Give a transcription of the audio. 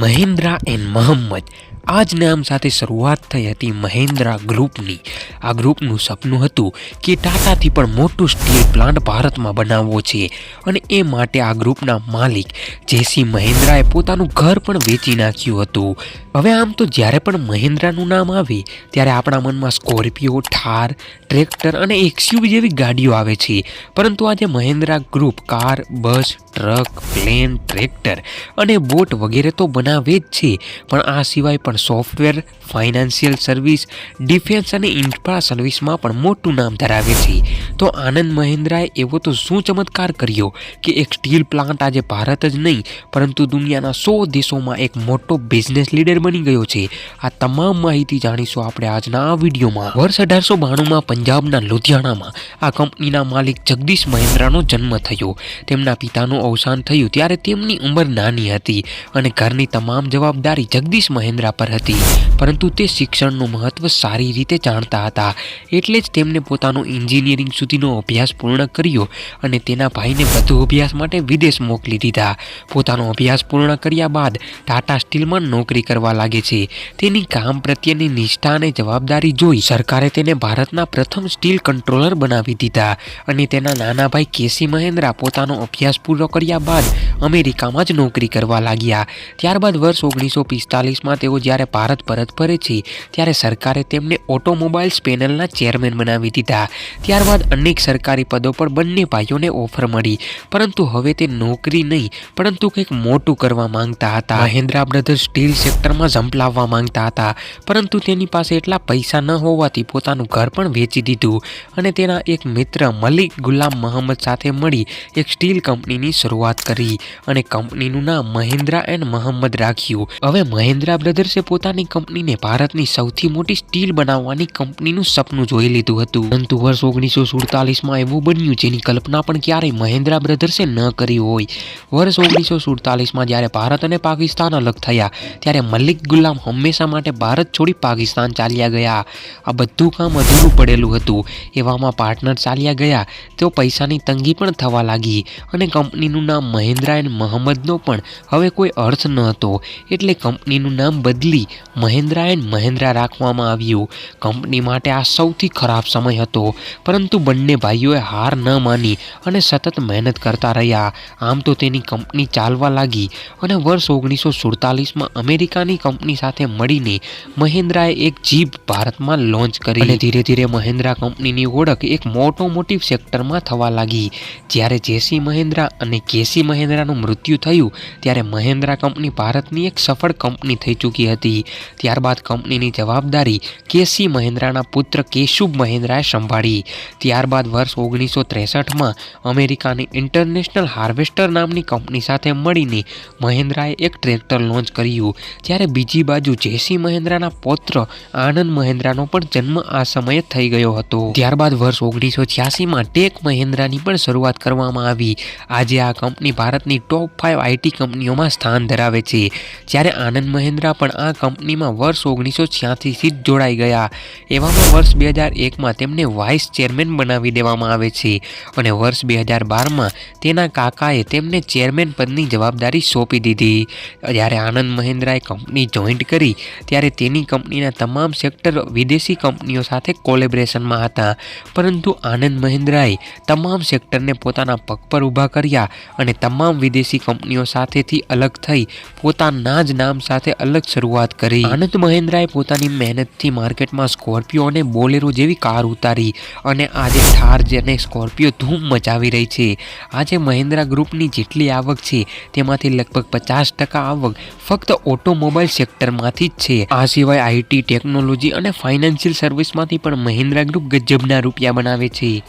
Mahindra and Mohammad. આ જ નામ સાથે શરૂઆત થઈ હતી મહેન્દ્રા ગ્રુપની. આ ગ્રુપનું સપનું હતું કે ટાટાથી પણ મોટું સ્ટીલ પ્લાન્ટ ભારતમાં બનાવવો છે અને એ માટે આ ગ્રુપના માલિક જેસી મહિન્દ્રાએ પોતાનું ઘર પણ વેચી નાખ્યું હતું. હવે આમ તો જ્યારે પણ મહેન્દ્રાનું નામ આવે, ત્યારે આપણા મનમાં સ્કોર્પિયો, ઠાર ટ્રેક્ટર અને એક્સયુવી જેવી ગાડીઓ આવે છે. પરંતુ આજે Mahindra group car, bus, truck, plane, tractor અને બોટ વગેરે તો બનાવે જ છે. પણ આ સિવાય પણ સોફ્ટવેર, ફાઇનાન્શિયલ સર્વિસ, ડિફેન્સ અને ઇન્ફ્રા સર્વિસમાં પણ મોટું નામ ધરાવે છે. તો આનંદ મહિન્દ્રાએ એવો તો શું ચમત્કાર કર્યો કે એક સ્ટીલ પ્લાન્ટ આજે ભારત જ નહીં, પરંતુ દુનિયાના સો દેશોમાં એક મોટો બિઝનેસ લીડર બની ગયો છે. આ તમામ માહિતી જાણીશું આપણે આજના આ વિડીયોમાં. વર્ષ અઢારસો બાણુંમાં પંજાબના લુધિયાણામાં આ કંપનીના માલિક જગદીશ મહેન્દ્રાનો જન્મ થયો. તેમના પિતાનું અવસાન થયું ત્યારે તેમની ઉંમર નાની હતી અને ઘરની તમામ જવાબદારી જગદીશ મહેન્દ્રા પર હતી. પરંતુ તે શિક્ષણનું મહત્વ સારી રીતે જાણતા હતા. એટલે જ તેમને પોતાનો એન્જિનિયરિંગ સુધીનો અભ્યાસ પૂર્ણ કર્યો અને તેના ભાઈને વધુ અભ્યાસ માટે વિદેશ મોકલી દીધા. પોતાનો અભ્યાસ પૂર્ણ કર્યા બાદ ટાટા સ્ટીલમાં નોકરી કરવા લાગે છે. તેની કામ પ્રત્યેની નિષ્ઠા અને જવાબદારી જોઈ સરકારે તેને ભારતના પ્રથમ સ્ટીલ કંટ્રોલર બનાવી દીધા અને તેના નાના ભાઈ કેસી મહેન્દ્રા પોતાનો અભ્યાસ પૂરો કર્યા બાદ અમેરિકામાં જ નોકરી કરવા લાગ્યા. ત્યારબાદ વર્ષ ઓગણીસો પિસ્તાલીસમાં તેઓ જ્યારે ભારત પરત ફરે છે, ત્યારે સરકારે તેમને ઓટોમોબાઈલ્સ પેનલના ચેરમેન બનાવી દીધા. ત્યારબાદ અનેક સરકારી પદો પર બંને ભાઈઓને ઓફર મળી. પરંતુ હવે તે નોકરી નહીં, પરંતુ કંઈક મોટું કરવા માંગતા હતા. મહેન્દ્રા બ્રધર્સ સ્ટીલ સેક્ટરમાં ઝંપલાવવા માંગતા હતા. પરંતુ તેની પાસે એટલા પૈસા ન હોવાથી પોતાનું ઘર પણ વેચી દીધું અને તેના એક મિત્ર મલિક ગુલામ મહમ્મદ સાથે મળી એક સ્ટીલ કંપનીની શરૂઆત કરી અને કંપનીનું નામ મહિન્દ્રા એન્ડ મહમ્મદ રાખ્યું. હવે મહિન્દ્રા બ્રધર્સે પોતાની કંપનીને ભારતની સૌથી મોટી સ્ટીલ બનાવવાની કંપનીનું સપનું જોઈ લીધું હતું. પરંતુ વર્ષ ઓગણીસો સુડતાલીસમાં એવું બન્યું જેની કલ્પના પણ ક્યારેય મહિન્દ્રા બ્રધર્સે ન કરી હોય. વર્ષ ઓગણીસો સુડતાલીસમાં જ્યારે ભારત અને પાકિસ્તાન અલગ થયા, ત્યારે મલિક ગુલામ હંમેશા માટે ભારત છોડી પાકિસ્તાન ચાલ્યા ગયા. આ બધું કામ અધૂરું પડેલું હતું. એવામાં પાર્ટનર ચાલ્યા ગયા. તો પૈસાની તંગી પણ થવા લાગી અને કંપનીનું નામ મહેન્દ્રા એન્ડ મહમ્મદનો પણ હવે કોઈ અર્થ ન હતો એટલે કંપનીનું નામ બદલી મહેન્દ્રા એન્ડ મહેન્દ્રા રાખવામાં આવ્યું. કંપની માટે આ સૌથી ખરાબ સમય હતો. પરંતુ બંને ભાઈઓએ હાર ન માની અને સતત મહેનત કરતા રહ્યા. આમ તો તેની કંપની ચાલવા લાગી અને વર્ષ ઓગણીસો સુડતાલીસમાં અમેરિકાની કંપની સાથે મળીને મહેન્દ્રાએ એક જીપ ભારતમાં લોન્ચ કરી. અને ધીરે ધીરે મહિન્દ્રા કંપનીની ઓળખ એક મોટોમોટિવ સેક્ટરમાં થવા લાગી. જ્યારે જેસી મહિન્દ્રા અને કેસી મહિન્દ્રાનું મૃત્યુ થયું, ત્યારે મહિન્દ્રા કંપની ભારતની એક સફળ કંપની થઈ ચૂકી હતી. ત્યારબાદ કંપનીની જવાબદારી કેસી મહિન્દ્રાના પુત્ર કેશુબ મહિન્દ્રાએ સંભાળી. ત્યારબાદ વર્ષ ઓગણીસો ત્રેસઠમાં અમેરિકાની ઇન્ટરનેશનલ હાર્વેસ્ટર નામની કંપની સાથે મળીને મહિન્દ્રાએ એક ટ્રેક્ટર લોન્ચ કર્યું. જ્યારે બીજી બાજુ જેસી મહિન્દ્રાના પૌત્ર આનંદ મહિન્દ્રાનો પણ જન્મ આ સમયે થઈ ગયો હતો. ત્યારબાદ વર્ષ ઓગણીસો છ્યાસીમાં ટેક મહિન્દ્રાની પણ શરૂઆત કરવામાં આવી. આજે આ કંપની ભારતની ટોપ ફાઇવ આઈટી કંપનીઓમાં સ્થાન ધરાવે છે. જ્યારે આનંદ મહિન્દ્રા પણ આ કંપનીમાં વર્ષ ઓગણીસો છ્યાસીથી જ જોડાઈ ગયા. એવામાં વર્ષ બે હજાર એકમાં તેમને વાઇસ ચેરમેન બનાવી દેવામાં આવે છે અને વર્ષ બે હજાર બારમાં તેના કાકાએ તેમને ચેરમેન પદની જવાબદારી સોંપી દીધી. જ્યારે આનંદ મહિન્દ્રાએ કંપની જોઈન્ટ કરી, ત્યારે તેની કંપનીના તમામ સેક્ટર વિદેશી કંપનીઓ સાથે કોલેબરેશનમાં હતા. પરંતુ આનંદ મહિન્દ્રાએ તમામ સેક્ટરને પોતાના પગ પર ઊભા કર્યા અને તમામ વિદેશી કંપનીઓ સાથેથી અલગ થઈ પોતાના જ નામ સાથે અલગ શરૂઆત કરી. આનંદ મહિન્દ્રાએ પોતાની મહેનતથી માર્કેટમાં સ્કોર્પિયો અને બોલેરો જેવી કાર ઉતારી અને આજે થાર અને સ્કોર્પિયો ધૂમ મચાવી રહી છે. આજે મહિન્દ્રા ગ્રુપની જેટલી આવક છે તેમાંથી લગભગ પચાસ ટકા આવક ફક્ત ઓટોમોબાઈલ સેક્ટરમાંથી જ છે. આ સિવાય આઈટી, ટેકનોલોજી અને ફાઇનાન્શિયલ સર્વિસમાંથી પણ મહિન્દ્રા ગ્રુપ ગજબના રૂપિયા બનાવે છે.